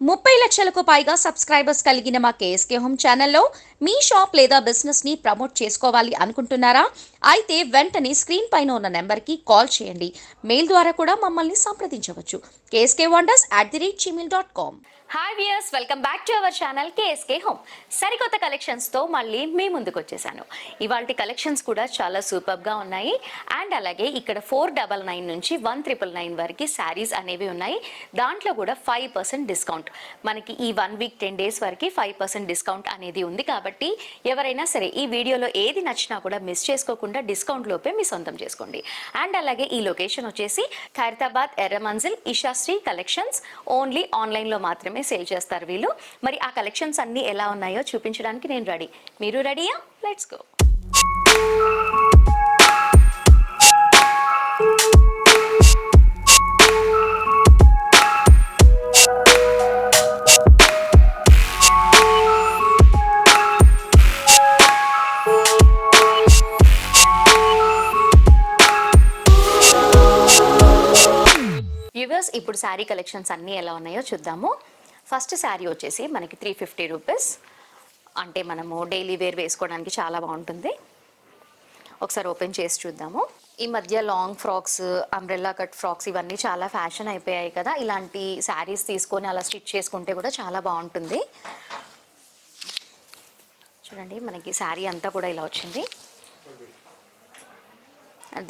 мы ముప్పై లక్షలకు పైగా సబ్స్క్రైబర్స్ కలిగిన మా కేఎస్కే హోమ్ ఛానల్లో మీ షాప్ లేదా బిజినెస్ని ప్రమోట్ చేసుకోవాలి అనుకుంటున్నారా? అయితే వెంటనే స్క్రీన్ పైన ఉన్న నెంబర్కి కాల్ చేయండి. మెయిల్ ద్వారా కూడా మమ్మల్ని సంప్రదించవచ్చు. KSK wonders at the rate gmail dot com hi viewers welcome back to our channel KSK home. సరికొత్త కలెక్షన్స్తో మళ్ళీ మీ ముందుకు వచ్చేసాను. ఇవాళ కలెక్షన్స్ కూడా చాలా సూపర్గా ఉన్నాయి. అండ్ అలాగే ఇక్కడ ఫోర్ డబల్ నైన్ నుంచి వన్ త్రిపుల్ నైన్ వరకు శారీస్ అనేవి ఉన్నాయి. దాంట్లో కూడా ఫైవ్ పర్సెంట్ డిస్కౌంట్ మనకి ఈ వన్ వీక్ టెన్ డేస్ వరకు ఫైవ్ పర్సెంట్ డిస్కౌంట్ అనేది ఉంది. కాబట్టి ఎవరైనా సరే ఈ వీడియోలో ఏది నచ్చినా కూడా మిస్ చేసుకోకుండా డిస్కౌంట్ లోపే మీ సొంతం చేసుకోండి. అండ్ అలాగే ఈ లొకేషన్ వచ్చేసి ఖైరతాబాద్ ఎర్రమంజిల్ ఇషాశ్రీ కలెక్షన్స్ ఓన్లీ ఆన్లైన్లో మాత్రమే సేల్ చేస్తారు వీళ్ళు. మరి ఆ కలెక్షన్స్ అన్నీ ఎలా ఉన్నాయో చూపించడానికి నేను రెడీ మీరు రెడీయా లెట్స్ గో వ్యూవర్స్ ఇప్పుడు శారీ కలెక్షన్స్ అన్నీ ఎలా ఉన్నాయో చూద్దాము. ఫస్ట్ శారీ వచ్చేసి మనకి త్రీ ఫిఫ్టీ రూపీస్ అంటే మనము డైలీ వేర్ వేసుకోవడానికి చాలా బాగుంటుంది. ఒకసారి ఓపెన్ చేసి చూద్దాము. ఈ మధ్య long frocks umbrella cut frocks ఇవన్నీ చాలా ఫ్యాషన్ అయిపోయాయి కదా. ఇలాంటి శారీస్ తీసుకొని అలా స్టిచ్ చేసుకుంటే కూడా చాలా బాగుంటుంది. చూడండి మనకి శారీ అంతా కూడా ఇలా వచ్చింది.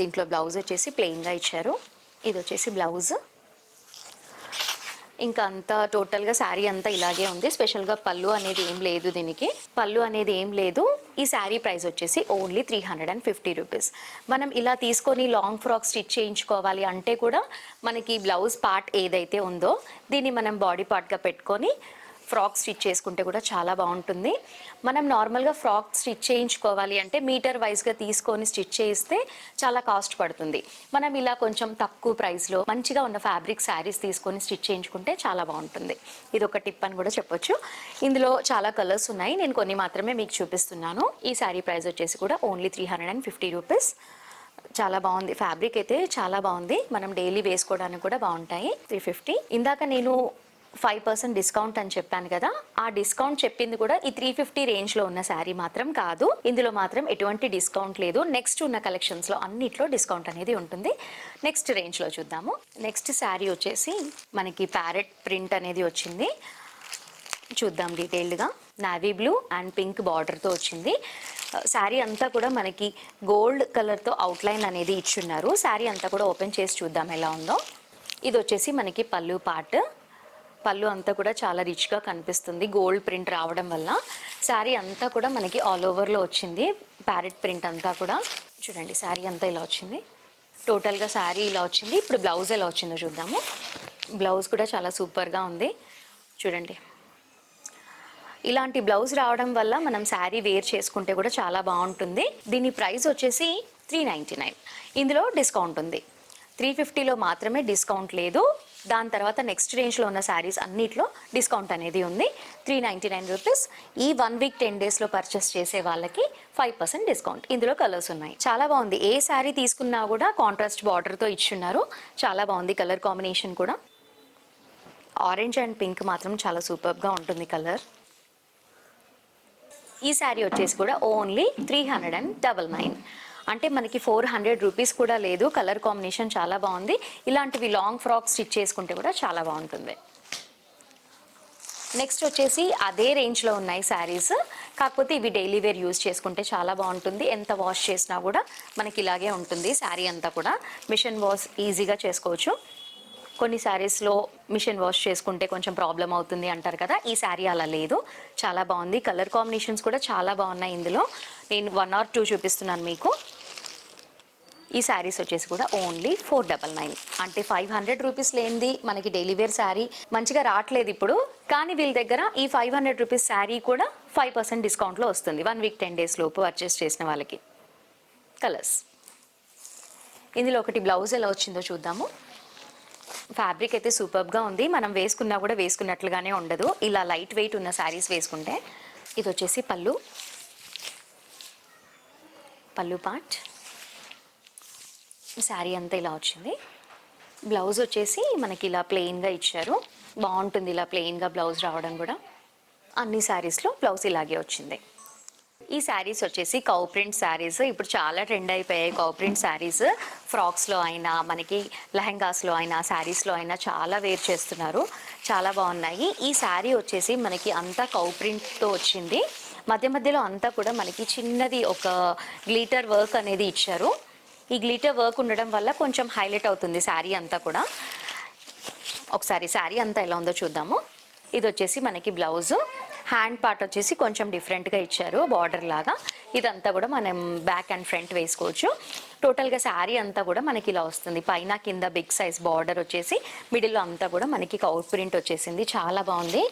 దీంట్లో బ్లౌజ్ వచ్చేసి ప్లెయిన్గా ఇచ్చారు. ఇది వచ్చేసి బ్లౌజ్ ఇంకా అంతా టోటల్గా శారీ అంతా ఇలాగే ఉంది. స్పెషల్గా పళ్ళు అనేది ఏం లేదు దీనికి. పళ్ళు అనేది ఏం లేదు. ఈ శారీ ప్రైస్ వచ్చేసి only three hundred and fifty rupees మనం ఇలా తీసుకొని లాంగ్ ఫ్రాక్ స్టిచ్ చేయించుకోవాలి అంటే కూడా మనకి బ్లౌజ్ పార్ట్ ఏదైతే ఉందో దీన్ని మనం బాడీ పార్ట్గా పెట్టుకొని ఫ్రాక్ స్టిచ్ చేసుకుంటే కూడా చాలా బాగుంటుంది. మనం నార్మల్గా ఫ్రాక్ స్టిచ్ చేయించుకోవాలి అంటే మీటర్ వైజ్గా తీసుకొని స్టిచ్ చేయిస్తే చాలా కాస్ట్ పడుతుంది. మనం ఇలా కొంచెం తక్కువ ప్రైస్లో మంచిగా ఉన్న ఫ్యాబ్రిక్ శారీస్ తీసుకొని స్టిచ్ చేయించుకుంటే చాలా బాగుంటుంది. ఇది ఒక టిప్ అని కూడా చెప్పొచ్చు. ఇందులో చాలా కలర్స్ ఉన్నాయి. నేను కొన్ని మాత్రమే మీకు చూపిస్తున్నాను. ఈ శారీ ప్రైస్ వచ్చేసి కూడా only three hundred and fifty rupees. చాలా బాగుంది. ఫ్యాబ్రిక్ అయితే చాలా బాగుంది. మనం డైలీ వేసుకోవడానికి కూడా బాగుంటాయి. Three fifty. ఇందాక నేను ఫైవ్ పర్సెంట్ డిస్కౌంట్ అని చెప్పాను కదా ఆ డిస్కౌంట్ చెప్పింది కూడా ఈ త్రీ ఫిఫ్టీ రేంజ్లో ఉన్న శారీ మాత్రం కాదు. ఇందులో మాత్రం ఎటువంటి డిస్కౌంట్ లేదు. నెక్స్ట్ ఉన్న కలెక్షన్స్లో అన్నిట్లో డిస్కౌంట్ అనేది ఉంటుంది. నెక్స్ట్ రేంజ్లో చూద్దాము. నెక్స్ట్ శారీ వచ్చేసి మనకి ప్యారెట్ ప్రింట్ అనేది వచ్చింది. చూద్దాం డీటెయిల్డ్గా. నావీ బ్లూ అండ్ పింక్ బార్డర్తో వచ్చింది. శారీ అంతా కూడా మనకి గోల్డ్ కలర్తో అవుట్లైన్ అనేది ఇచ్చున్నారు. శారీ అంతా కూడా ఓపెన్ చేసి చూద్దాం ఎలా ఉందో. ఇది వచ్చేసి మనకి పళ్ళు పార్ట్ పళ్ళు అంతా కూడా చాలా రిచ్గా కనిపిస్తుంది. గోల్డ్ ప్రింట్ రావడం వల్ల. శారీ అంతా కూడా మనకి ఆల్ ఓవర్లో వచ్చింది. ప్యారెట్ ప్రింట్ అంతా కూడా. చూడండి శారీ అంతా ఇలా వచ్చింది. టోటల్గా శారీ ఇలా వచ్చింది. ఇప్పుడు బ్లౌజ్ ఎలా వచ్చిందో చూద్దాము. బ్లౌజ్ కూడా చాలా సూపర్గా ఉంది. చూడండి. ఇలాంటి బ్లౌజ్ రావడం వల్ల మనం శారీ వేర్ చేసుకుంటే కూడా చాలా బాగుంటుంది. దీని ప్రైస్ వచ్చేసి త్రీ నైంటీ నైన్ ఇందులో డిస్కౌంట్ ఉంది. త్రీ ఫిఫ్టీలో మాత్రమే డిస్కౌంట్ లేదు. దాని తర్వాత నెక్స్ట్ రేంజ్లో ఉన్న శారీస్ అన్నిట్లో డిస్కౌంట్ అనేది ఉంది. త్రీ నైంటీ నైన్ రూపీస్ ఈ వన్ వీక్ టెన్ డేస్లో పర్చేస్ చేసే వాళ్ళకి ఫైవ్ పర్సెంట్ డిస్కౌంట్ ఇందులో కలర్స్ ఉన్నాయి. చాలా బాగుంది. ఏ శారీ తీసుకున్నా కూడా కాంట్రాస్ట్ బార్డర్తో ఇచ్చున్నారు. చాలా బాగుంది కలర్ కాంబినేషన్ కూడా. ఆరెంజ్ అండ్ పింక్ మాత్రం చాలా సూపర్గా ఉంటుంది కలర్ ఈ శారీ వచ్చేసి కూడా only three hundred and double nine అంటే మనకి ఫోర్ హండ్రెడ్ రూపీస్ కూడా లేదు. కలర్ కాంబినేషన్ చాలా బాగుంది. ఇలాంటివి లాంగ్ ఫ్రాక్ స్టిచ్ చేసుకుంటే కూడా చాలా బాగుంటుంది. నెక్స్ట్ వచ్చేసి అదే రేంజ్లో ఉన్నాయి శారీస్. కాకపోతే ఇవి డైలీ వేర్ యూజ్ చేసుకుంటే చాలా బాగుంటుంది. ఎంత వాష్ చేసినా కూడా మనకి ఇలాగే ఉంటుంది శారీ అంతా కూడా. మిషన్ వాష్ ఈజీగా చేసుకోవచ్చు. కొన్ని శారీస్లో మిషన్ వాష్ చేసుకుంటే కొంచెం ప్రాబ్లం అవుతుంది అంటారు కదా. ఈ శారీ అలా లేదు. చాలా బాగుంది. కలర్ కాంబినేషన్స్ కూడా చాలా బాగున్నాయి ఇందులో. నేను వన్ ఆర్ టూ చూపిస్తున్నాను మీకు. ఈ శారీస్ వచ్చేసి కూడా ఓన్లీ ఫోర్ డబల్ నైన్ అంటే ఫైవ్ హండ్రెడ్ రూపీస్ లేనిది మనకి డైలీ వేర్ శారీ మంచిగా రావట్లేదు ఇప్పుడు. కానీ వీళ్ళ దగ్గర ఈ ఫైవ్ హండ్రెడ్ రూపీస్ శారీ కూడా ఫైవ్ పర్సెంట్ డిస్కౌంట్లో వస్తుంది. వన్ వీక్ టెన్ డేస్ లోపు పర్చేస్ చేసిన వాళ్ళకి. కలర్స్ ఇందులో ఒకటి బ్లౌజ్ ఎలా వచ్చిందో చూద్దాము. ఫ్యాబ్రిక్ అయితే సూపర్గా ఉంది. మనం వేసుకున్నా కూడా వేసుకున్నట్లుగానే ఉండదు. ఇలా లైట్ వెయిట్ ఉన్న శారీస్ వేసుకుంటే ఇది వచ్చేసి పళ్ళు. పళ్ళు పార్ట్ శారీ అంతా ఇలా వచ్చింది. బ్లౌజ్ వచ్చేసి మనకి ఇలా ప్లెయిన్గా ఇచ్చారు. బాగుంటుంది ఇలా ప్లెయిన్గా బ్లౌజ్ రావడం కూడా. అన్ని శారీస్లో బ్లౌజ్ ఇలాగే వచ్చింది. ఈ శారీస్ వచ్చేసి కౌ ప్రింట్ శారీస్. ఇప్పుడు చాలా ట్రెండ్ అయిపోయాయి కౌ ప్రింట్ శారీస్. ఫ్రాక్స్లో అయినా మనకి లెహంగాస్లో అయినా శారీస్లో అయినా చాలా వేర్ చేస్తున్నారు. చాలా బాగున్నాయి. ఈ శారీ వచ్చేసి మనకి అంతా కౌ ప్రింట్తో వచ్చింది. మధ్య మధ్యలో అంతా కూడా మనకి చిన్నది ఒక గ్లీటర్ వర్క్ అనేది ఇచ్చారు. ఈ గ్లీటర్ వర్క్ ఉండడం వల్ల కొంచెం హైలైట్ అవుతుంది శారీ అంతా కూడా. ఒకసారి శారీ అంతా ఎలా ఉందో చూద్దాము. ఇది వచ్చేసి మనకి బ్లౌజ్. హ్యాండ్ పార్ట్ వచ్చేసి కొంచెం డిఫరెంట్గా ఇచ్చారు బార్డర్ లాగా. ఇదంతా కూడా మనం బ్యాక్ అండ్ ఫ్రంట్ వేసుకోవచ్చు. టోటల్గా శారీ అంతా కూడా మనకి ఇలా వస్తుంది. పైన కింద బిగ్ సైజ్ బార్డర్ వచ్చేసి మిడిల్లో అంతా కూడా మనకి కౌట్ ప్రింట్ వచ్చేసింది. చాలా బాగుంది.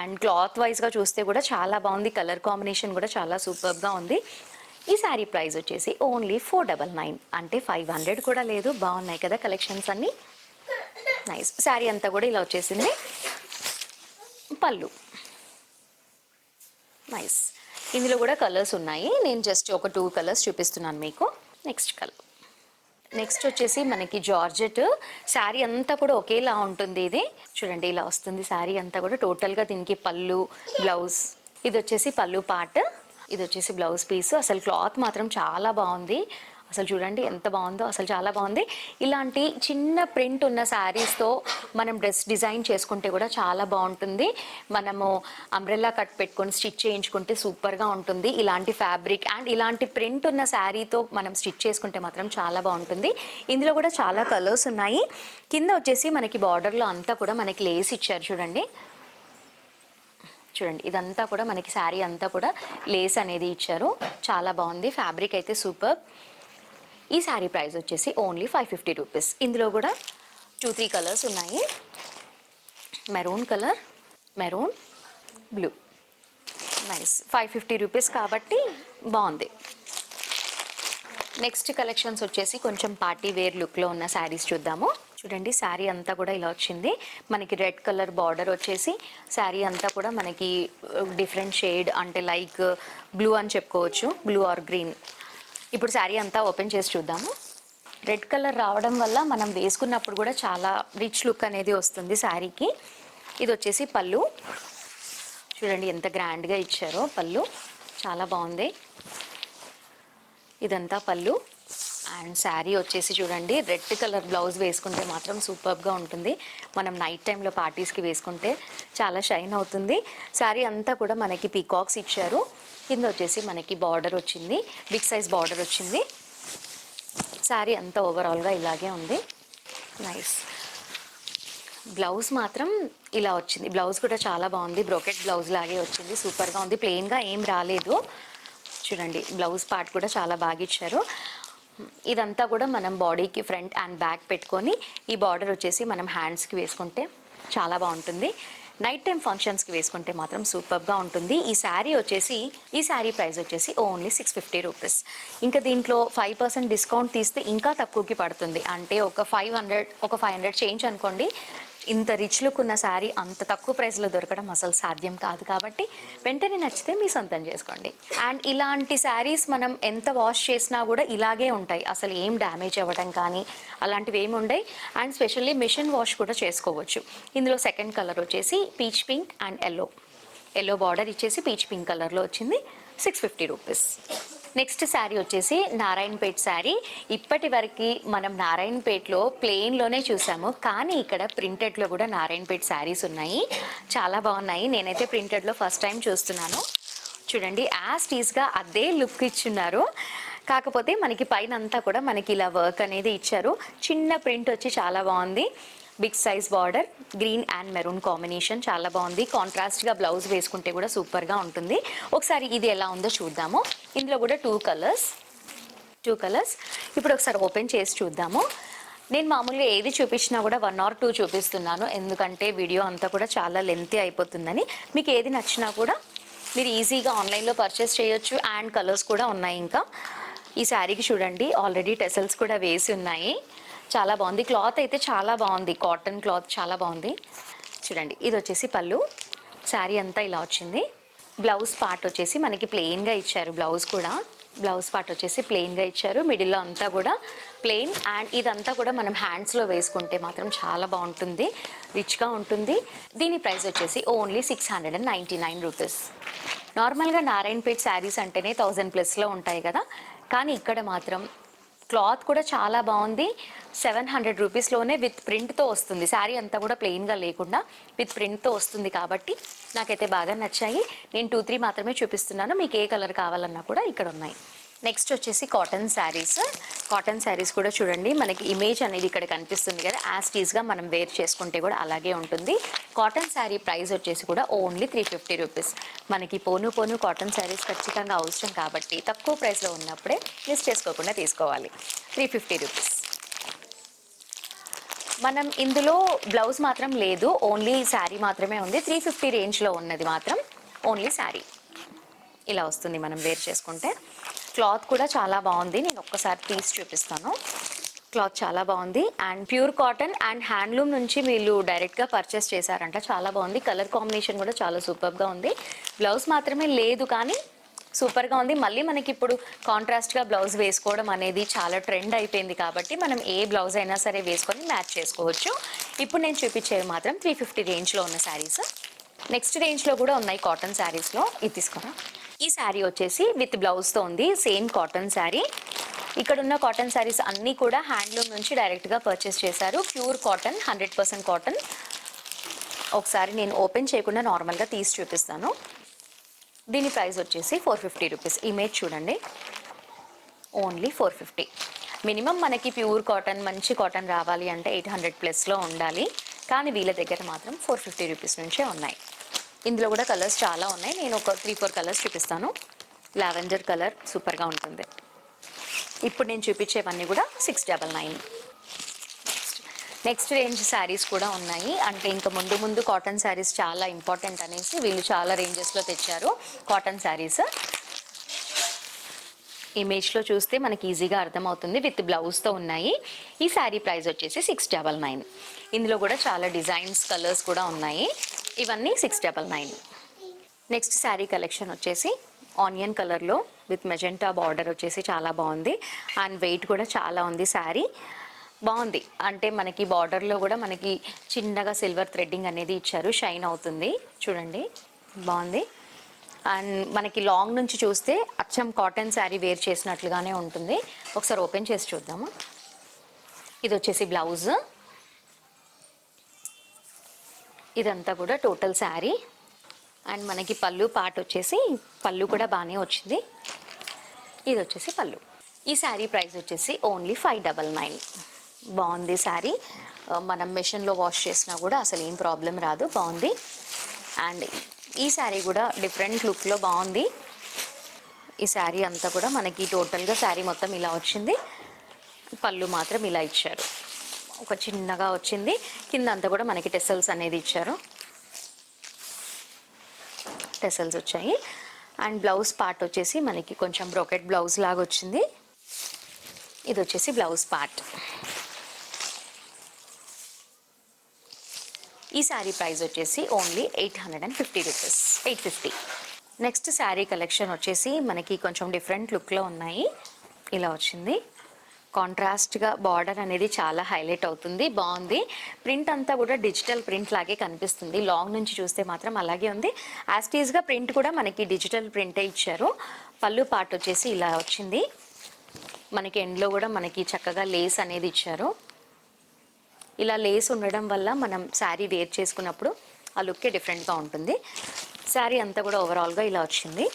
అండ్ క్లాత్ వైజ్గా చూస్తే కూడా చాలా బాగుంది. కలర్ కాంబినేషన్ కూడా చాలా సూపర్గా ఉంది. ఈ శారీ ప్రైస్ వచ్చేసి ఓన్లీ ఫోర్ డబల్ నైన్. అంటే ఫైవ్ హండ్రెడ్ కూడా లేదు బాగున్నాయి కదా కలెక్షన్స్ అన్నీ. నైస్ శారీ అంతా కూడా ఇలా వచ్చేసింది. పళ్ళు. నైస్ ఇందులో కూడా కలర్స్ ఉన్నాయి. నేను జస్ట్ ఒక టూ కలర్స్ చూపిస్తున్నాను మీకు. నెక్స్ట్ కలర్ నెక్స్ట్ వచ్చేసి మనకి జార్జెట్. శారీ అంతా కూడా ఒకేలా ఉంటుంది ఇది. చూడండి ఇలా వస్తుంది శారీ అంతా కూడా. టోటల్గా దీనికి పళ్ళు బ్లౌజ్ ఇది వచ్చేసి పళ్ళు పార్ట్. ఇది వచ్చేసి బ్లౌజ్ పీస్. అసలు క్లాత్ మాత్రం చాలా బాగుంది. అసలు చూడండి ఎంత బాగుందో అసలు చాలా బాగుంది. ఇలాంటి చిన్న ప్రింట్ ఉన్న శారీస్తో మనం డ్రెస్ డిజైన్ చేసుకుంటే కూడా చాలా బాగుంటుంది. మనము అంబ్రెల్లా కట్ పెట్టుకొని స్టిచ్ చేయించుకుంటే సూపర్గా ఉంటుంది. ఇలాంటి ఫ్యాబ్రిక్ అండ్ ఇలాంటి ప్రింట్ ఉన్న శారీతో మనం స్టిచ్ చేసుకుంటే మాత్రం చాలా బాగుంటుంది. ఇందులో కూడా చాలా కలర్స్ ఉన్నాయి. కింద వచ్చేసి మనకి బార్డర్లో అంతా కూడా మనకి లేస్ ఇచ్చారు చూడండి. చూడండి ఇదంతా కూడా మనకి శారీ అంతా కూడా లేస్ అనేది ఇచ్చారు. చాలా బాగుంది ఫ్యాబ్రిక్ అయితే సూపర్. ఈ శారీ ప్రైస్ వచ్చేసి ఓన్లీ ఫైవ్ ఫిఫ్టీ రూపీస్. ఇందులో కూడా టూ త్రీ కలర్స్ ఉన్నాయి. Maroon colour maroon blue. Nice five fifty rupees కాబట్టి బాగుంది. నెక్స్ట్ కలెక్షన్స్ వచ్చేసి కొంచెం పార్టీ వేర్ లుక్లో ఉన్న శారీస్ చూద్దాము. చూడండి శారీ అంతా కూడా ఇలా వచ్చింది. మనకి రెడ్ కలర్ బార్డర్ వచ్చేసి శారీ అంతా కూడా మనకి డిఫరెంట్ షేడ్ అంటే లైక్ బ్లూ అని చెప్పుకోవచ్చు బ్లూ ఆర్ గ్రీన్. ఇప్పుడు శారీ అంతా ఓపెన్ చేసి చూద్దాము. రెడ్ కలర్ రావడం వల్ల మనం వేసుకున్నప్పుడు కూడా చాలా రిచ్ లుక్ అనేది వస్తుంది శారీకి. ఇది వచ్చేసి పళ్ళు. చూడండి ఎంత గ్రాండ్గా ఇచ్చారో పళ్ళు. చాలా బాగుంది. ఇదంతా పళ్ళు. అండ్ శారీ వచ్చేసి చూడండి రెడ్ కలర్ బ్లౌజ్ వేసుకుంటే మాత్రం సూపర్గా ఉంటుంది. మనం నైట్ టైంలో పార్టీస్కి వేసుకుంటే చాలా షైన్ అవుతుంది. శారీ అంతా కూడా మనకి పీకాక్స్ ఇచ్చారు. కింద వచ్చేసి మనకి బార్డర్ వచ్చింది. బిగ్ సైజ్ బార్డర్ వచ్చింది. శారీ అంతా ఓవరాల్గా ఇలాగే ఉంది. నైస్ బ్లౌజ్ మాత్రం ఇలా వచ్చింది. బ్లౌజ్ కూడా చాలా బాగుంది. బ్రోకెట్ బ్లౌజ్ లాగే వచ్చింది. సూపర్గా ఉంది. ప్లెయిన్గా ఏం రాలేదు. చూడండి బ్లౌజ్ పార్ట్ కూడా చాలా బాగా ఇచ్చారు. ఇదంతా కూడా మనం బాడీకి ఫ్రంట్ అండ్ బ్యాక్ పెట్టుకొని ఈ బార్డర్ వచ్చేసి మనం హ్యాండ్స్కి వేసుకుంటే చాలా బాగుంటుంది. నైట్ టైం ఫంక్షన్స్కి వేసుకుంటే మాత్రం సూపర్గా ఉంటుంది. ఈ శారీ వచ్చేసి ఈ శారీ ప్రైస్ వచ్చేసి ఓన్లీ సిక్స్ ఫిఫ్టీ రూపీస్. ఇంకా దీంట్లో ఫైవ్ పర్సెంట్ డిస్కౌంట్ తీస్తే ఇంకా తక్కువకి పడుతుంది. అంటే ఒక ఫైవ్ హండ్రెడ్ ఒక ఫైవ్ హండ్రెడ్ చేంజ్ అనుకోండి ఇంత రిచ్ లుక్ ఉన్న శారీ అంత తక్కువ ప్రైస్లో దొరకడం అసలు సాధ్యం కాదు కాబట్టి వెంటనే నచ్చితే మీ సొంతం చేసుకోండి. అండ్ ఇలాంటి శారీస్ మనం ఎంత వాష్ చేసినా కూడా ఇలాగే ఉంటాయి. అసలు ఏం డ్యామేజ్ అవ్వడం కానీ అలాంటివి ఏమి ఉండవు అండ్ స్పెషల్లీ మిషన్ వాష్ కూడా చేసుకోవచ్చు. ఇందులో సెకండ్ కలర్ వచ్చేసి peach pink and yellow. Yellow border ఇచ్చేసి పీచ్ పింక్ కలర్లో వచ్చింది. Six fifty rupees. Next sari వచ్చేసి నారాయణపేట్ శారీ. ఇప్పటి వరకు మనం నారాయణపేట్లో ప్లెయిన్లోనే చూసాము. కానీ ఇక్కడ ప్రింటెడ్లో కూడా నారాయణపేట్ శారీస్ ఉన్నాయి. చాలా బాగున్నాయి. నేనైతే ప్రింటెడ్లో ఫస్ట్ టైం చూస్తున్నాను. చూడండి యాజ్ టీస్గా అదే లుక్ ఇచ్చున్నారు. కాకపోతే మనకి పైన అంతా కూడా మనకి ఇలా వర్క్ అనేది ఇచ్చారు. చిన్న ప్రింట్ వచ్చి చాలా బాగుంది. Big size border green and maroon combination చాలా బాగుంది. కాంట్రాస్ట్గా బ్లౌజ్ వేసుకుంటే కూడా సూపర్గా ఉంటుంది. ఒకసారి ఇది ఎలా ఉందో చూద్దాము. ఇందులో కూడా టూ కలర్స్ టూ కలర్స్ ఇప్పుడు ఒకసారి ఓపెన్ చేసి చూద్దాము. నేను మామూలుగా ఏది చూపించినా కూడా వన్ ఆర్ టూ చూపిస్తున్నాను. ఎందుకంటే వీడియో అంతా కూడా చాలా లెంతీ అయిపోతుందని. మీకు ఏది నచ్చినా కూడా మీరు ఈజీగా ఆన్లైన్లో పర్చేస్ చేయొచ్చు. అండ్ కలర్స్ కూడా ఉన్నాయి ఇంకా. ఈ శారీకి చూడండి. ఆల్రెడీ టెసల్స్ కూడా వేసి ఉన్నాయి. చాలా బాగుంది. క్లాత్ అయితే చాలా బాగుంది. కాటన్ క్లాత్ చాలా బాగుంది. చూడండి ఇది వచ్చేసి పళ్ళు. శారీ అంతా ఇలా వచ్చింది. బ్లౌజ్ పార్ట్ వచ్చేసి మనకి ప్లెయిన్గా ఇచ్చారు బ్లౌజ్ కూడా. బ్లౌజ్ పార్ట్ వచ్చేసి ప్లెయిన్గా ఇచ్చారు. మిడిల్లో అంతా కూడా ప్లెయిన్. అండ్ ఇదంతా కూడా మనం హ్యాండ్స్లో వేసుకుంటే మాత్రం చాలా బాగుంటుంది. రిచ్గా ఉంటుంది. దీని ప్రైస్ వచ్చేసి only six hundred and ninety nine rupees. నార్మల్గా నారాయణపేట్ శారీస్ అంటేనే థౌజండ్ ప్లస్లో ఉంటాయి కదా. కానీ ఇక్కడ మాత్రం క్లాత్ కూడా చాలా బాగుంది. సెవెన్ హండ్రెడ్ రూపీస్లోనే విత్ ప్రింట్తో వస్తుంది. శారీ అంతా కూడా ప్లెయిన్గా లేకుండా విత్ ప్రింట్తో వస్తుంది కాబట్టి నాకైతే బాగా నచ్చాయి. నేను టూ త్రీ మాత్రమే చూపిస్తున్నాను. మీకు ఏ కలర్ కావాలన్నా కూడా ఇక్కడ ఉన్నాయి. నెక్స్ట్ వచ్చేసి కాటన్ శారీస్ కాటన్ శారీస్ కూడా చూడండి మనకి ఇమేజ్ అనేది ఇక్కడ కనిపిస్తుంది కదా యాజ్ టీజ్గా మనం వేర్ చేసుకుంటే కూడా అలాగే ఉంటుంది. కాటన్ శారీ ప్రైస్ వచ్చేసి కూడా ఓన్లీ త్రీ ఫిఫ్టీ రూపీస్ మనకి పోను పోను కాటన్ శారీస్ ఖచ్చితంగా అవసరం కాబట్టి తక్కువ ప్రైస్లో ఉన్నప్పుడే మిస్ చేసుకోకుండా తీసుకోవాలి. త్రీ ఫిఫ్టీ రూపీస్ మనం ఇందులో బ్లౌజ్ మాత్రం లేదు ఓన్లీ శారీ మాత్రమే ఉంది. త్రీ ఫిఫ్టీ రేంజ్లో ఉన్నది మాత్రం ఓన్లీ శారీ ఇలా వస్తుంది మనం వేర్ చేసుకుంటే. క్లాత్ కూడా చాలా బాగుంది. నేను ఒక్కసారి తీసి చూపిస్తాను. క్లాత్ చాలా బాగుంది. And pure cotton and handloom నుంచి వీళ్ళు డైరెక్ట్గా పర్చేస్ చేశారంట. చాలా బాగుంది. కలర్ కాంబినేషన్ కూడా చాలా సూపర్గా ఉంది. బ్లౌజ్ మాత్రమే లేదు కానీ సూపర్గా ఉంది. మళ్ళీ మనకి ఇప్పుడు కాంట్రాస్ట్గా బ్లౌజ్ వేసుకోవడం అనేది చాలా ట్రెండ్ అయిపోయింది కాబట్టి మనం ఏ బ్లౌజ్ అయినా సరే వేసుకొని మ్యాచ్ చేసుకోవచ్చు. ఇప్పుడు నేను చూపించేవి మాత్రం త్రీ ఫిఫ్టీ రేంజ్లో ఉన్న శారీస్ నెక్స్ట్ రేంజ్లో కూడా ఉన్నాయి కాటన్ శారీస్లో ఇది తీసుకురా. ఈ శారీ వచ్చేసి విత్ బ్లౌజ్తో ఉంది సేమ్ కాటన్ శారీ ఇక్కడ ఉన్న కాటన్ శారీస్ అన్నీ కూడా హ్యాండ్లూమ్ నుంచి డైరెక్ట్గా పర్చేస్ చేశారు. Pure cotton hundred percent cotton ఒకసారి నేను ఓపెన్ చేయకుండా నార్మల్గా తీసి చూపిస్తాను. దీని ప్రైస్ వచ్చేసి ఫోర్ ఫిఫ్టీ రూపీస్ ఇమేజ్ చూడండి. ఓన్లీ ఫోర్ ఫిఫ్టీ మినిమం మనకి ప్యూర్ కాటన్ మంచి కాటన్ రావాలి అంటే ఎయిట్ హండ్రెడ్ ప్లస్లో ఉండాలి. కానీ వీళ్ళ దగ్గర మాత్రం ఫోర్ ఫిఫ్టీ రూపీస్ నుంచే ఉన్నాయి. ఇందులో కూడా కలర్స్ చాలా ఉన్నాయి. నేను ఒక త్రీ ఫోర్ కలర్స్ చూపిస్తాను. లావెండర్ కలర్ సూపర్గా ఉంటుంది. ఇప్పుడు నేను చూపించేవన్నీ కూడా six double nine next range saris కూడా ఉన్నాయి. అంటే ఇంకా ముందు ముందు కాటన్ శారీస్ చాలా ఇంపార్టెంట్ అనేసి వీళ్ళు చాలా రేంజెస్లో తెచ్చారు కాటన్ శారీస్ ఇమేజ్లో చూస్తే మనకి ఈజీగా అర్థమవుతుంది విత్ బ్లౌజ్తో ఉన్నాయి. ఈ శారీ ప్రైస్ వచ్చేసి సిక్స్ డబల్ నైన్ ఇందులో కూడా చాలా డిజైన్స్ కలర్స్ కూడా ఉన్నాయి. ఇవన్నీ six double nine next sari collection వచ్చేసి ఆనియన్ కలర్లో విత్ మెజెంటా బార్డర్ వచ్చేసి చాలా బాగుంది. అండ్ వెయిట్ కూడా చాలా ఉంది శారీ బాగుంది. అంటే మనకి బార్డర్లో కూడా మనకి చిన్నగా సిల్వర్ థ్రెడ్డింగ్ అనేది ఇచ్చారు. షైన్ అవుతుంది. చూడండి. బాగుంది. అండ్ మనకి లాంగ్ నుంచి చూస్తే అచ్చం కాటన్ శారీ వేర్ చేసినట్లుగానే ఉంటుంది. ఒకసారి ఓపెన్ చేసి చూద్దాము. ఇది వచ్చేసి బ్లౌజ్ ఇదంతా కూడా టోటల్ శారీ. అండ్ మనకి పళ్ళు పాట వచ్చేసి పళ్ళు కూడా బాగానే వచ్చింది. ఇది వచ్చేసి పళ్ళు. ఈ శారీ ప్రైస్ వచ్చేసి ఓన్లీ ఫైవ్ డబల్ నైన్. బాగుంది శారీ. మనం మెషిన్లో వాష్ చేసినా కూడా అసలు ఏం ప్రాబ్లం రాదు. బాగుంది. అండ్ ఈ శారీ కూడా డిఫరెంట్ లుక్లో బాగుంది. ఈ శారీ అంతా కూడా మనకి టోటల్గా శారీ మొత్తం ఇలా వచ్చింది. పళ్ళు మాత్రం ఇలా ఇచ్చారు. ఒక చిన్నగా వచ్చింది. కింద అంతా కూడా మనకి టెసల్స్ అనేది ఇచ్చారు. టెసల్స్ వచ్చాయి. అండ్ బ్లౌజ్ పార్ట్ వచ్చేసి మనకి కొంచెం బ్రోకెట్ బ్లౌజ్ లాగా వచ్చింది. ఇది వచ్చేసి బ్లౌజ్ పార్ట్. ఈ శారీ ప్రైస్ వచ్చేసి only eight hundred and fifty rupees. Eight fifty. Next sari collection వచ్చేసి మనకి కొంచెం డిఫరెంట్ లుక్లో ఉన్నాయి. ఇలా వచ్చింది. కాంట్రాస్ట్గా బార్డర్ అనేది చాలా హైలైట్ అవుతుంది. బాగుంది. ప్రింట్ అంతా కూడా డిజిటల్ ప్రింట్ లాగే కనిపిస్తుంది. లాంగ్ నుంచి చూస్తే మాత్రం అలాగే ఉంది. యాస్టీజ్గా ప్రింట్ కూడా మనకి డిజిటల్ ప్రింటే ఇచ్చారు. పళ్ళు పార్ట్ వచ్చేసి ఇలా వచ్చింది. మనకి ఎండ్లో కూడా మనకి చక్కగా లేస్ అనేది ఇచ్చారు. ఇలా లేస్ ఉండడం వల్ల మనం శారీ వేర్ చేసుకున్నప్పుడు ఆ లుక్కే డిఫరెంట్గా ఉంటుంది. శారీ అంతా కూడా ఓవరాల్గా ఇలా వచ్చింది.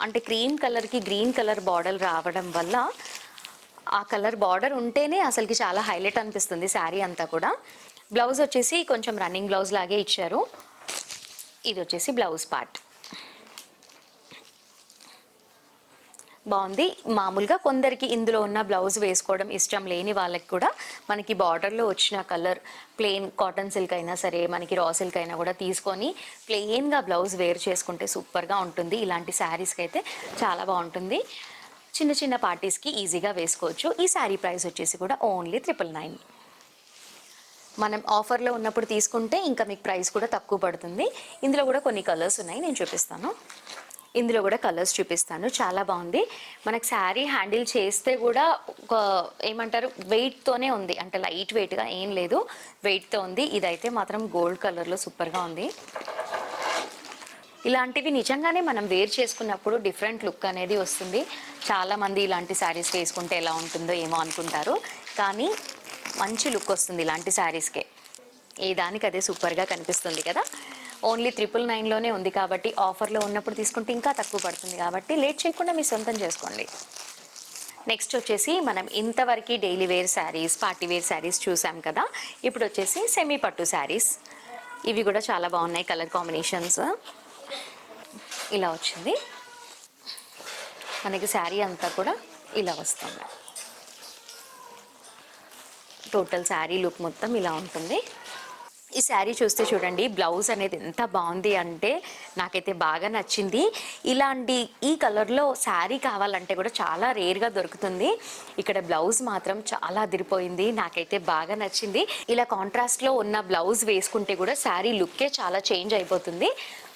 అంటే క్రీమ్ కలర్కి గ్రీన్ కలర్ బార్డర్ రావడం వల్ల ఆ కలర్ బార్డర్ ఉంటేనే అసలుకి చాలా హైలైట్ అనిపిస్తుంది శారీ అంతా కూడా. బ్లౌజ్ వచ్చేసి కొంచెం రన్నింగ్ బ్లౌజ్ లాగే ఇచ్చారు. ఇది వచ్చేసి బ్లౌజ్ పార్ట్. బాగుంది. మామూలుగా కొందరికి ఇందులో ఉన్న బ్లౌజ్ వేసుకోవడం ఇష్టం లేని వాళ్ళకి కూడా మనకి బార్డర్లో వచ్చిన కలర్ ప్లెయిన్ కాటన్ సిల్క్ అయినా సరే మనకి రా సిల్క్ అయినా కూడా తీసుకొని ప్లెయిన్గా బ్లౌజ్ వేర్ చేసుకుంటే సూపర్గా ఉంటుంది. ఇలాంటి శారీస్కి అయితే చాలా బాగుంటుంది. చిన్న చిన్న పార్టీస్కి ఈజీగా వేసుకోవచ్చు. ఈ శారీ ప్రైస్ వచ్చేసి కూడా ఓన్లీ ట్రిపుల్ నైన్ మనం ఆఫర్లో ఉన్నప్పుడు తీసుకుంటే ఇంకా మీకు ప్రైస్ కూడా తక్కువ పడుతుంది. ఇందులో కూడా కొన్ని కలర్స్ ఉన్నాయి. నేను చూపిస్తాను. ఇందులో కూడా కలర్స్ చూపిస్తాను. చాలా బాగుంది. మనకు శారీ హ్యాండిల్ చేస్తే కూడా ఒక ఏమంటారు వెయిట్తోనే ఉంది. అంటే లైట్ వెయిట్గా ఏం లేదు. వెయిట్తో ఉంది. ఇదైతే మాత్రం గోల్డ్ కలర్లో సూపర్గా ఉంది. ఇలాంటివి నిజంగానే మనం వేర్ చేసుకున్నప్పుడు డిఫరెంట్ లుక్ అనేది వస్తుంది. చాలామంది ఇలాంటి శారీస్ వేసుకుంటే ఎలా ఉంటుందో ఏమో అనుకుంటారు. కానీ మంచి లుక్ వస్తుంది ఇలాంటి శారీస్కే. ఏ దానికి అదే సూపర్గా కనిపిస్తుంది కదా. ఓన్లీ ట్రిపుల్ నైన్లోనే ఉంది కాబట్టి ఆఫర్లో ఉన్నప్పుడు తీసుకుంటే ఇంకా తక్కువ పడుతుంది కాబట్టి లేట్ చేయకుండా మీ సొంతం చేసుకోండి. నెక్స్ట్ వచ్చేసి మనం ఇంతవరకు daily wear saris party wear saris చూసాం కదా. ఇప్పుడు వచ్చేసి సెమీ పట్టు శారీస్ ఇవి కూడా చాలా బాగున్నాయి కలర్ కాంబినేషన్స్ ఇలా వచ్చింది. మనకి శారీ అంతా కూడా ఇలా వస్తుంది. టోటల్ శారీ లుక్ మొత్తం ఇలా ఉంటుంది. ఈ శారీ చూస్తే చూడండి బ్లౌజ్ అనేది ఎంత బాగుంది అంటే నాకైతే బాగా నచ్చింది. ఇలాంటి ఈ కలర్లో శారీ కావాలంటే కూడా చాలా రేర్గా దొరుకుతుంది. ఇక్కడ బ్లౌజ్ మాత్రం చాలా అదిరిపోయింది నాకైతే బాగా నచ్చింది. ఇలా కాంట్రాస్ట్లో ఉన్న బ్లౌజ్ వేసుకుంటే కూడా శారీ లుక్కే చాలా చేంజ్ అయిపోతుంది.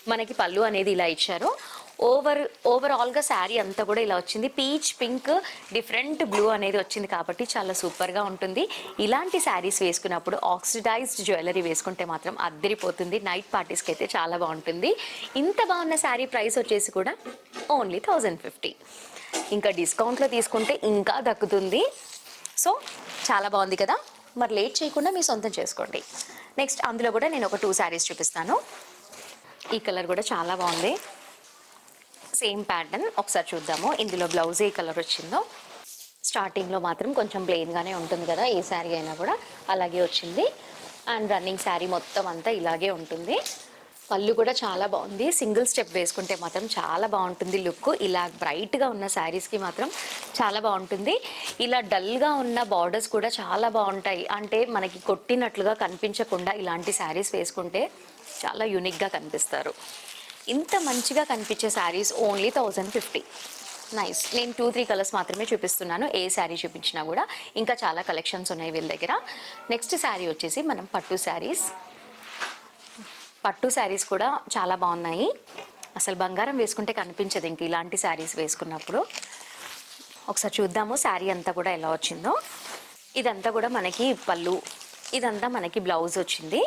మనకి పళ్ళు అనేది ఇలా ఇచ్చారు. ఓవర్ ఓవరాల్గా శారీ అంతా కూడా ఇలా వచ్చింది. పీచ్ పింక్ డిఫరెంట్ బ్లూ అనేది వచ్చింది కాబట్టి చాలా సూపర్గా ఉంటుంది. ఇలాంటి శారీస్ వేసుకున్నప్పుడు ఆక్సిడైజ్డ్ జ్యువెలరీ వేసుకుంటే మాత్రం అద్దరిపోతుంది. నైట్ పార్టీస్కి అయితే చాలా బాగుంటుంది. ఇంత బాగున్న శారీ ప్రైస్ వచ్చేసి కూడా ఓన్లీ థౌజండ్ ఫిఫ్టీ ఇంకా డిస్కౌంట్లో తీసుకుంటే ఇంకా దక్కుతుంది. సో చాలా బాగుంది కదా? మరి లేట్ చేయకుండా మీ సొంతం చేసుకోండి. నెక్స్ట్ అందులో కూడా నేను ఒక టూ శారీస్ చూపిస్తాను. ఈ కలర్ కూడా చాలా బాగుంది. సేమ్ ప్యాటర్న్ ఒకసారి చూద్దాము. ఇందులో బ్లౌజ్ ఏ కలర్ వచ్చిందో. స్టార్టింగ్లో మాత్రం కొంచెం ప్లెయిన్గానే ఉంటుంది కదా ఏ శారీ అయినా కూడా. అలాగే వచ్చింది. అండ్ రన్నింగ్ శారీ మొత్తం అంతా ఇలాగే ఉంటుంది. పళ్ళు కూడా చాలా బాగుంది. సింగిల్ స్టెప్ వేసుకుంటే మాత్రం చాలా బాగుంటుంది లుక్ ఇలా బ్రైట్గా ఉన్న శారీస్కి మాత్రం చాలా బాగుంటుంది. ఇలా డల్గా ఉన్న బార్డర్స్ కూడా చాలా బాగుంటాయి. అంటే మనకి కొట్టినట్లుగా కనిపించకుండా ఇలాంటి శారీస్ వేసుకుంటే చాలా యూనిక్గా కనిపిస్తారు. ఇంత మంచిగా కనిపించే saris only thousand fifty nice నేను టూ త్రీ కలర్స్ మాత్రమే చూపిస్తున్నాను. ఏ శారీ చూపించినా కూడా ఇంకా చాలా కలెక్షన్స్ ఉన్నాయి వీళ్ళ దగ్గర. నెక్స్ట్ శారీ వచ్చేసి మనం పట్టు శారీస్ పట్టు శారీస్ కూడా చాలా బాగున్నాయి. అసలు బంగారం వేసుకుంటే కనిపించదు ఇంక ఇలాంటి శారీస్ వేసుకున్నప్పుడు. ఒకసారి చూద్దాము శారీ అంతా కూడా ఎలా వచ్చిందో. ఇదంతా కూడా మనకి పళ్ళు. ఇదంతా మనకి బ్లౌజ్ వచ్చింది.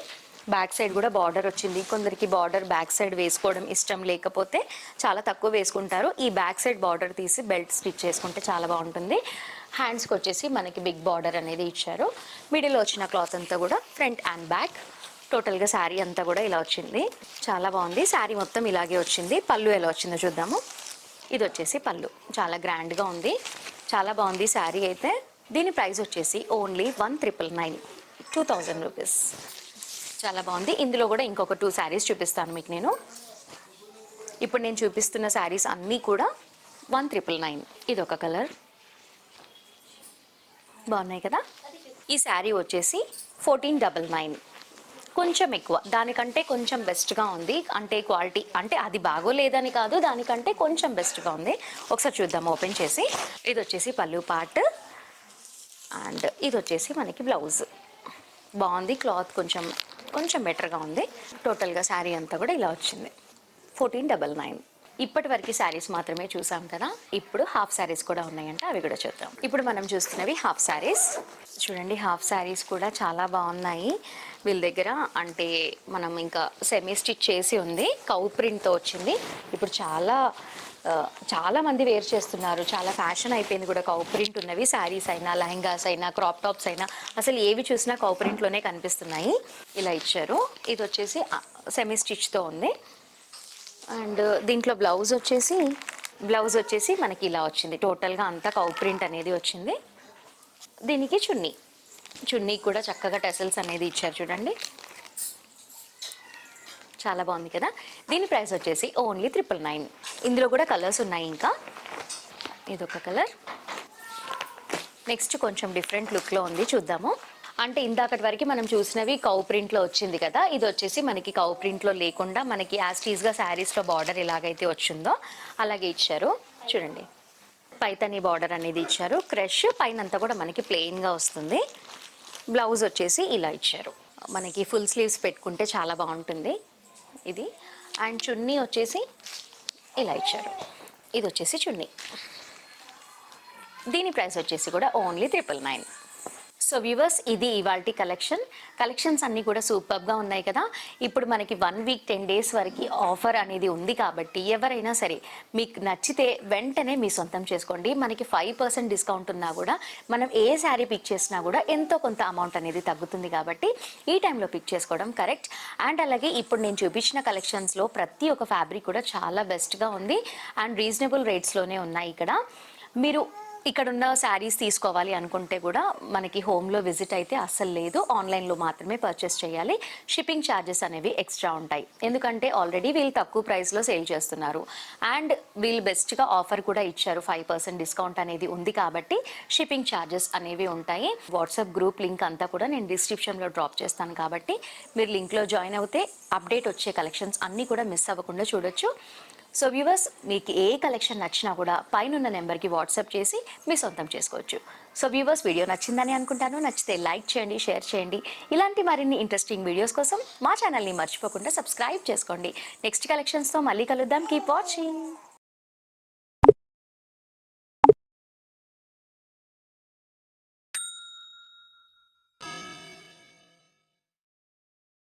బ్యాక్ సైడ్ కూడా బార్డర్ వచ్చింది. కొందరికి బార్డర్ బ్యాక్ సైడ్ వేసుకోవడం ఇష్టం లేకపోతే చాలా తక్కువ వేసుకుంటారు. ఈ బ్యాక్ సైడ్ బార్డర్ తీసి బెల్ట్ స్టిచ్ చేసుకుంటే చాలా బాగుంటుంది. హ్యాండ్స్కి వచ్చేసి మనకి బిగ్ బార్డర్ అనేది ఇచ్చారు. మిడిల్ వచ్చిన క్లాత్ అంతా కూడా ఫ్రంట్ అండ్ బ్యాక్. టోటల్గా శారీ అంతా కూడా ఇలా వచ్చింది. చాలా బాగుంది. శారీ మొత్తం ఇలాగే వచ్చింది. పళ్ళు ఎలా వచ్చిందో చూద్దాము. ఇది వచ్చేసి పళ్ళు. చాలా గ్రాండ్గా ఉంది. చాలా బాగుంది శారీ అయితే. దీని ప్రైస్ వచ్చేసి only one triple nine two thousand rupees చాలా బాగుంది. ఇందులో కూడా ఇంకొక టూ శారీస్ చూపిస్తాను మీకు నేను. ఇప్పుడు నేను చూపిస్తున్న శారీస్ అన్నీ కూడా వన్ ట్రిపుల్ నైన్ ఇది ఒక కలర్ బాగున్నాయి కదా? ఈ శారీ వచ్చేసి ఫోర్టీన్ డబల్ నైన్ కొంచెం ఎక్కువ. దానికంటే కొంచెం బెస్ట్గా ఉంది. అంటే క్వాలిటీ అంటే అది బాగోలేదని కాదు. దానికంటే కొంచెం బెస్ట్గా ఉంది. ఒకసారి చూద్దాం. ఓపెన్ చేసి. ఇది వచ్చేసి పళ్ళు పార్ట్ అండ్ ఇది వచ్చేసి మనకి బ్లౌజ్ బాగుంది. క్లాత్ కొంచెం కొంచెం బెటర్గా ఉంది. టోటల్గా శారీ అంతా కూడా ఇలా వచ్చింది. Fourteen double nine. ఇప్పటి వరకు శారీస్ మాత్రమే చూసాం కదా. ఇప్పుడు హాఫ్ శారీస్ కూడా ఉన్నాయంటే అవి కూడా చూద్దాం. ఇప్పుడు మనం చూస్తున్నవి హాఫ్ శారీస్. చూడండి హాఫ్ శారీస్ కూడా చాలా బాగున్నాయి. వీళ్ళ దగ్గర అంటే మనం ఇంకా సెమీ స్టిచ్ చేసి ఉంది. కౌ ప్రింట్తో వచ్చింది. ఇప్పుడు చాలా చాలా మంది వేర్ చేస్తున్నారు. చాలా ఫ్యాషన్ అయిపోయింది కూడా. కౌ ప్రింట్ ఉన్నవి శారీస్ అయినా లెహంగాస్ అయినా క్రాప్ టాప్స్ అయినా అసలు ఏవి చూసినా కౌ ప్రింట్లోనే కనిపిస్తున్నాయి. ఇలా ఇచ్చారు. ఇది వచ్చేసి సెమీ స్టిచ్తో ఉంది. అండ్ దీంట్లో బ్లౌజ్ వచ్చేసి బ్లౌజ్ వచ్చేసి మనకి ఇలా వచ్చింది. టోటల్గా అంతా కౌ ప్రింట్ అనేది వచ్చింది. దీనికి చున్నీ. చున్నీ కూడా చక్కగా టెసల్స్ అనేది ఇచ్చారు చూడండి. చాలా బాగుంది కదా. దీని ప్రైస్ వచ్చేసి ఓన్లీ ట్రిపుల్ నైన్ ఇందులో కూడా కలర్స్ ఉన్నాయి ఇంకా. ఇదొక కలర్ నెక్స్ట్ కొంచెం డిఫరెంట్ లుక్లో ఉంది చూద్దాము. అంటే ఇందాకటి వరకు మనం చూసినవి కౌ ప్రింట్లో వచ్చింది కదా. ఇది వచ్చేసి మనకి కౌ ప్రింట్లో లేకుండా మనకి యాస్టీస్గా శారీస్లో బార్డర్ ఎలాగైతే వచ్చిందో అలాగే ఇచ్చారు. చూడండి. పైతని బార్డర్ అనేది ఇచ్చారు. క్రష్ పైన అంతా కూడా మనకి ప్లెయిన్గా వస్తుంది. బ్లౌజ్ వచ్చేసి ఇలా ఇచ్చారు. మనకి ఫుల్ స్లీవ్స్ పెట్టుకుంటే చాలా బాగుంటుంది. ఇది. అండ్ చున్నీ వచ్చేసి ఇలా ఇచ్చారు. ఇది వచ్చేసి చున్నీ. దీని ప్రైస్ వచ్చేసి కూడా only triple nine so viewers ఇది ఇవాల్టి కలెక్షన్ కలెక్షన్స్ అన్నీ కూడా సూపర్గా ఉన్నాయి కదా. ఇప్పుడు మనకి వన్ వీక్ టెన్ డేస్ వరకు ఆఫర్ అనేది ఉంది కాబట్టి ఎవరైనా సరే మీకు నచ్చితే వెంటనే మీ సొంతం చేసుకోండి. మనకి ఫైవ్ పర్సెంట్ డిస్కౌంట్ ఉన్నా కూడా మనం ఏ శారీ పిక్ చేసినా కూడా ఎంతో కొంత అమౌంట్ అనేది తగ్గుతుంది కాబట్టి ఈ టైంలో పిక్ చేసుకోవడం కరెక్ట్ అండ్ అలాగే ఇప్పుడు నేను చూపించిన కలెక్షన్స్లో ప్రతి ఒక్క ఫ్యాబ్రిక్ కూడా చాలా బెస్ట్గా ఉంది. అండ్ రీజనబుల్ రేట్స్లోనే ఉన్నాయి ఇక్కడ. మీరు ఇక్కడ ఉన్న శారీస్ తీసుకోవాలి అనుకుంటే కూడా మనకి హోమ్లో విజిట్ అయితే అస్సలు లేదు. ఆన్లైన్లో మాత్రమే పర్చేస్ చేయాలి. షిప్పింగ్ ఛార్జెస్ అనేవి ఎక్స్ట్రా ఉంటాయి. ఎందుకంటే ఆల్రెడీ వీళ్ళు తక్కువ ప్రైస్లో సేల్ చేస్తున్నారు. అండ్ వీళ్ళు బెస్ట్గా ఆఫర్ కూడా ఇచ్చారు. ఫైవ్ పర్సెంట్ డిస్కౌంట్ అనేది ఉంది కాబట్టి షిప్పింగ్ ఛార్జెస్ అనేవి ఉంటాయి. వాట్సాప్ గ్రూప్ లింక్ అంతా కూడా నేను డిస్క్రిప్షన్లో డ్రాప్ చేస్తాను కాబట్టి మీరు లింక్లో జాయిన్ అవుతే అప్డేట్ వచ్చే కలెక్షన్స్ అన్నీ కూడా మిస్ అవ్వకుండా చూడొచ్చు. సో వ్యూవర్స్ మీకు ఏ కలెక్షన్ నచ్చినా కూడా పైన నెంబర్కి వాట్సాప్ చేసి మీ సొంతం చేసుకోవచ్చు. సో వ్యూవర్స్ వీడియో నచ్చిందని అనుకుంటాను. నచ్చితే లైక్ చేయండి షేర్ చేయండి. ఇలాంటి మరిన్ని ఇంట్రెస్టింగ్ వీడియోస్ కోసం మా ఛానల్ని మర్చిపోకుండా సబ్స్క్రైబ్ చేసుకోండి. నెక్స్ట్ కలెక్షన్స్తో మళ్ళీ కలుద్దాం. Keep watching